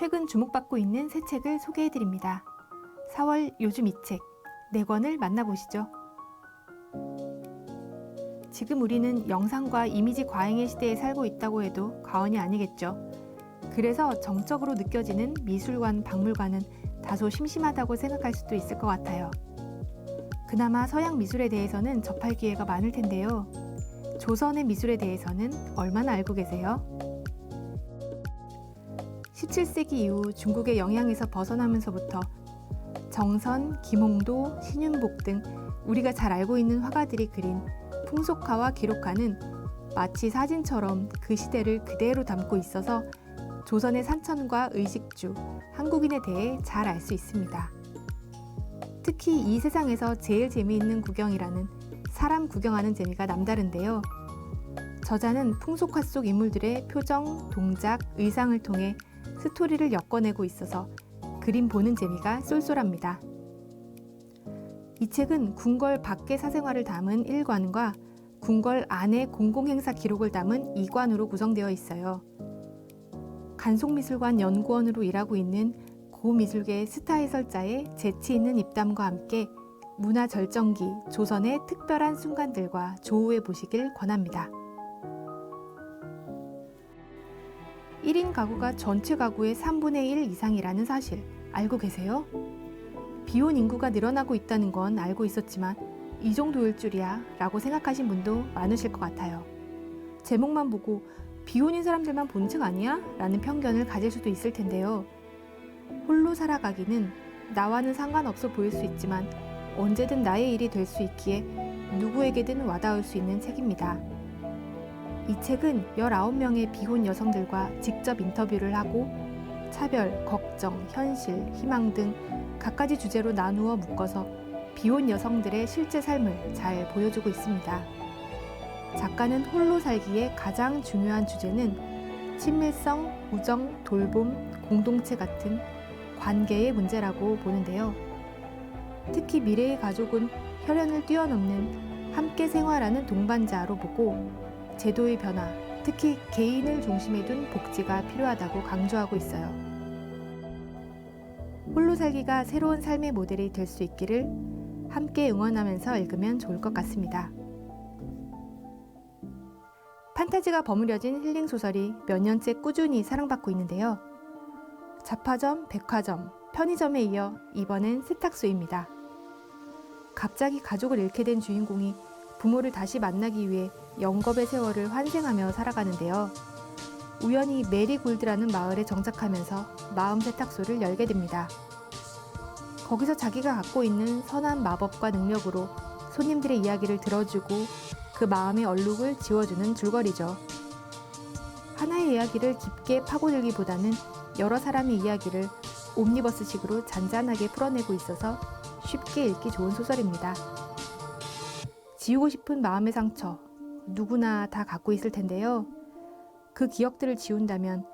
최근 주목받고 있는 새 책을 소개해드립니다. 4월 요즘 이 책, 4권을 만나보시죠. 지금 우리는 영상과 이미지 과잉의 시대에 살고 있다고 해도 과언이 아니겠죠. 그래서 정적으로 느껴지는 미술관, 박물관은 다소 심심하다고 생각할 수도 있을 것 같아요. 그나마 서양 미술에 대해서는 접할 기회가 많을 텐데요. 조선의 미술에 대해서는 얼마나 알고 계세요? 17세기 이후 중국의 영향에서 벗어나면서부터 정선, 김홍도, 신윤복 등 우리가 잘 알고 있는 화가들이 그린 풍속화와 기록화는 마치 사진처럼 그 시대를 그대로 담고 있어서 조선의 산천과 의식주, 한국인에 대해 잘 알 수 있습니다. 특히 이 세상에서 제일 재미있는 구경이라는 사람 구경하는 재미가 남다른데요. 저자는 풍속화 속 인물들의 표정, 동작, 의상을 통해 스토리를 엮어내고 있어서 그림 보는 재미가 쏠쏠합니다. 이 책은 궁궐 밖의 사생활을 담은 1관과 궁궐 안의 공공행사 기록을 담은 2관으로 구성되어 있어요. 간송미술관 연구원으로 일하고 있는 고미술계 스타 해설자의 재치 있는 입담과 함께 문화 절정기 조선의 특별한 순간들과 조우해 보시길 권합니다. 1인 가구가 전체 가구의 3분의 1 이상이라는 사실 알고 계세요? 비혼 인구가 늘어나고 있다는 건 알고 있었지만 이 정도일 줄이야 라고 생각하신 분도 많으실 것 같아요. 제목만 보고 비혼인 사람들만 본책 아니야? 라는 편견을 가질 수도 있을 텐데요. 홀로 살아가기는 나와는 상관없어 보일 수 있지만 언제든 나의 일이 될 수 있기에 누구에게든 와닿을 수 있는 책입니다. 이 책은 19명의 비혼 여성들과 직접 인터뷰를 하고 차별, 걱정, 현실, 희망 등 갖가지 주제로 나누어 묶어서 비혼 여성들의 실제 삶을 잘 보여주고 있습니다. 작가는 홀로 살기에 가장 중요한 주제는 친밀성, 우정, 돌봄, 공동체 같은 관계의 문제라고 보는데요. 특히 미래의 가족은 혈연을 뛰어넘는 함께 생활하는 동반자로 보고 제도의 변화, 특히 개인을 중심에 둔 복지가 필요하다고 강조하고 있어요. 홀로 살기가 새로운 삶의 모델이 될 수 있기를 함께 응원하면서 읽으면 좋을 것 같습니다. 판타지가 버무려진 힐링 소설이 몇 년째 꾸준히 사랑받고 있는데요. 잡화점, 백화점, 편의점에 이어 이번엔 세탁소입니다. 갑자기 가족을 잃게 된 주인공이 부모를 다시 만나기 위해 영겁의 세월을 환생하며 살아가는데요. 우연히 메리골드라는 마을에 정착하면서 마음 세탁소를 열게 됩니다. 거기서 자기가 갖고 있는 선한 마법과 능력으로 손님들의 이야기를 들어주고 그 마음의 얼룩을 지워주는 줄거리죠. 하나의 이야기를 깊게 파고들기보다는 여러 사람의 이야기를 옴니버스식으로 잔잔하게 풀어내고 있어서 쉽게 읽기 좋은 소설입니다. 지우고 싶은 마음의 상처, 누구나 다 갖고 있을 텐데요. 그 기억들을 지운다면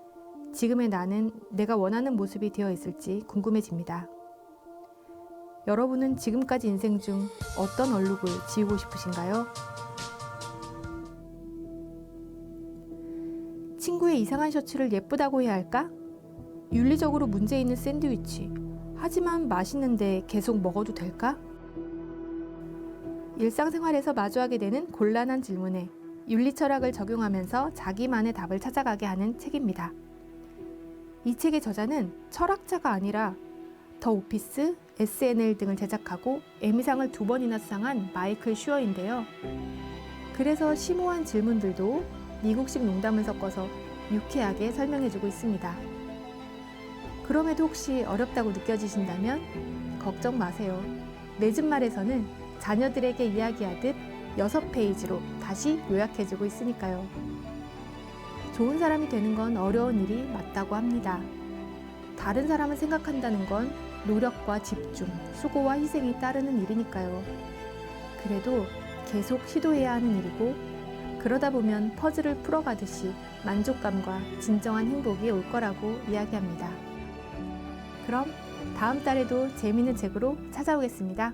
지금의 나는 내가 원하는 모습이 되어 있을지 궁금해집니다. 여러분은 지금까지 인생 중 어떤 얼룩을 지우고 싶으신가요? 친구의 이상한 셔츠를 예쁘다고 해야 할까? 윤리적으로 문제 있는 샌드위치. 하지만 맛있는데 계속 먹어도 될까? 일상생활에서 마주하게 되는 곤란한 질문에 윤리 철학을 적용하면서 자기만의 답을 찾아가게 하는 책입니다. 이 책의 저자는 철학자가 아니라 더 오피스, SNL 등을 제작하고 에미상을 두 번이나 수상한 마이클 슈어인데요. 그래서 심오한 질문들도 미국식 농담을 섞어서 유쾌하게 설명해주고 있습니다. 그럼에도 혹시 어렵다고 느껴지신다면 걱정 마세요. 내 집 말에서는 자녀들에게 이야기하듯 6페이지로 다시 요약해주고 있으니까요. 좋은 사람이 되는 건 어려운 일이 맞다고 합니다. 다른 사람을 생각한다는 건 노력과 집중, 수고와 희생이 따르는 일이니까요. 그래도 계속 시도해야 하는 일이고, 그러다 보면 퍼즐을 풀어가듯이 만족감과 진정한 행복이 올 거라고 이야기합니다. 그럼 다음 달에도 재미있는 책으로 찾아오겠습니다.